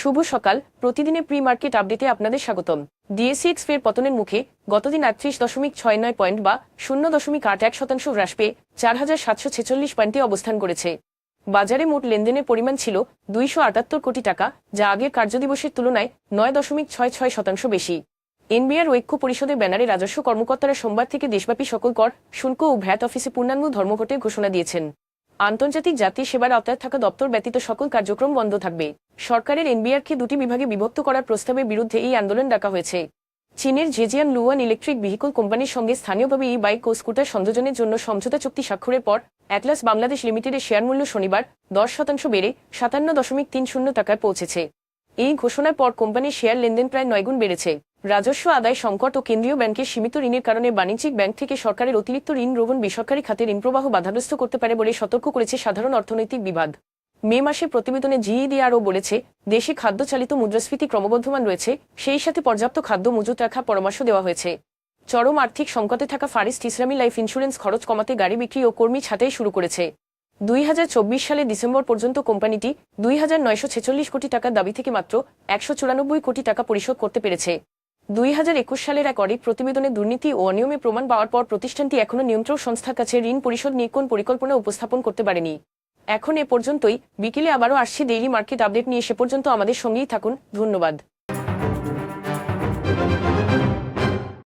শুভ সকাল। প্রতিদিনের pre market আপডেটে আপনাদের স্বাগতম। ডিএসিএক্স ফের পতনের মুখে গতদিন আটত্রিশ দশমিক ছয় নয় পয়েন্ট বা শূন্য দশমিক আট এক শতাংশ হ্রাস পেয়ে চার হাজার সাতশো ছেচল্লিশ পয়েন্টে অবস্থান করেছে। বাজারে মোট লেনদেনের পরিমাণ ছিল দুইশো আটাত্তর কোটি টাকা, যা আগের কার্যদিবসের তুলনায় নয় দশমিক ছয় ছয় শতাংশ বেশি। এনবিআর ঐক্য পরিষদের ব্যানারে রাজস্ব কর্মকর্তারা সোমবার থেকে দেশব্যাপী সকল কর, শুল্ক ও ভ্যাট অফিসে পূর্ণাঙ্গ ধর্মঘটের ঘোষণা দিয়েছেন। আন্তর্জাতিক জাতীয় সেবার আওতায় থাকা দপ্তর ব্যতীত সকল কার্যক্রম বন্ধ থাকবে। সরকারের এনবিআরকে দুটি বিভাগে বিভক্ত করার প্রস্তাবের বিরুদ্ধে এই আন্দোলন ডাকা হয়েছে। চীনের জেজিয়ান লুয়ান ইলেকট্রিক ভেহিকল কোম্পানির সঙ্গে স্থানীয়ভাবে এই বাইক ও স্কুটার সংযোজনের জন্য সমঝোতা চুক্তি স্বাক্ষরের পর, অ্যাটলাস বাংলাদেশ লিমিটেডের শেয়ার মূল্য শনিবার দশ শতাংশ বেড়ে সাতান্ন দশমিক তিন শূন্য টাকায় পৌঁছেছে। এই ঘোষণার পর কোম্পানির শেয়ার লেনদেন প্রায় নয়গুণ বেড়েছে। রাজস্ব, আদায়, সংকট ও কেন্দ্রীয় ব্যাংকের সীমিত ঋণের কারণে বাণিজ্যিক ব্যাংক থেকে সরকারের অতিরিক্ত ঋণ রোহণ বেসরকারি খাতে ঋণ প্রবাহ বাধাগ্রস্ত করতে পারে বলে সতর্ক করেছে সাধারণ অর্থনৈতিক বিভাগ মে মাসে প্রতিবেদনে জিইডিআরও বলেছে, দেশে খাদ্য চালিত মুদ্রাস্ফীতি ক্রমবর্ধমান রয়েছে, সেই সাথে পর্যাপ্ত খাদ্য মজুত রাখার পরামর্শ দেওয়া হয়েছে। চরম আর্থিক সংকটে থাকা ফারিস্ট ইসলামী লাইফ ইন্স্যুরেন্স খরচ কমাতে গাড়ি বিক্রি ও কর্মী ছাঁটাই শুরু করেছে। দুই হাজার চব্বিশ সালে ডিসেম্বর পর্যন্ত কোম্পানিটি দুই হাজার নয়শো ছেচল্লিশ কোটি টাকার দাবি থেকে মাত্র একশো চুরানব্বই কোটি টাকা পরিশোধ করতে পেরেছে। দুই হাজার একুশ সালের এক অডিট প্রতিবেদনে দুর্নীতি ও অনিয়মে প্রমাণ পাওয়ার পর প্রতিষ্ঠানটি এখনও নিয়ন্ত্রক সংস্থার কাছে ঋণ পরিশোধ নিয়ে কোন পরিকল্পনা উপস্থাপন করতে পারেনি। এখন এ পর্যন্তই। বিকেলে আবারও আসছি ডেইলি মার্কেট আপডেট নিয়ে। সে পর্যন্ত আমাদের সঙ্গেই থাকুন। ধন্যবাদ।